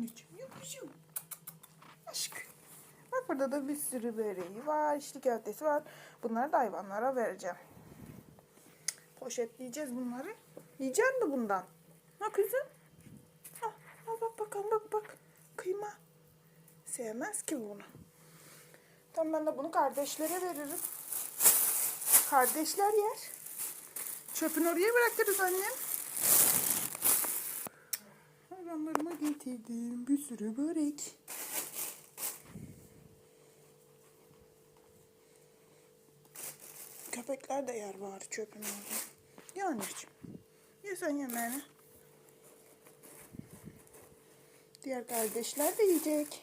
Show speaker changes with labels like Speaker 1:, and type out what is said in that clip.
Speaker 1: anneciğim. Yavrucuğum. Aşk. Bak burada da bir sürü böreği var. içli köftesi var. Bunları da hayvanlara vereceğim. Poşetleyeceğiz bunları. Yiyecek mi bundan? Ha kızım? Al, al bak bakalım bak bak. Kıyma. Sevmez ki bunu. Tamam ben de bunu kardeşlere veririm. Kardeşler yer. Çöpünü oraya bırakırız annem. Getirdim bir sürü börek. Köpekler de yer var çöpün orada. Ya anneciğim. Ye sen yemeğini. Diğer kardeşler de yiyecek.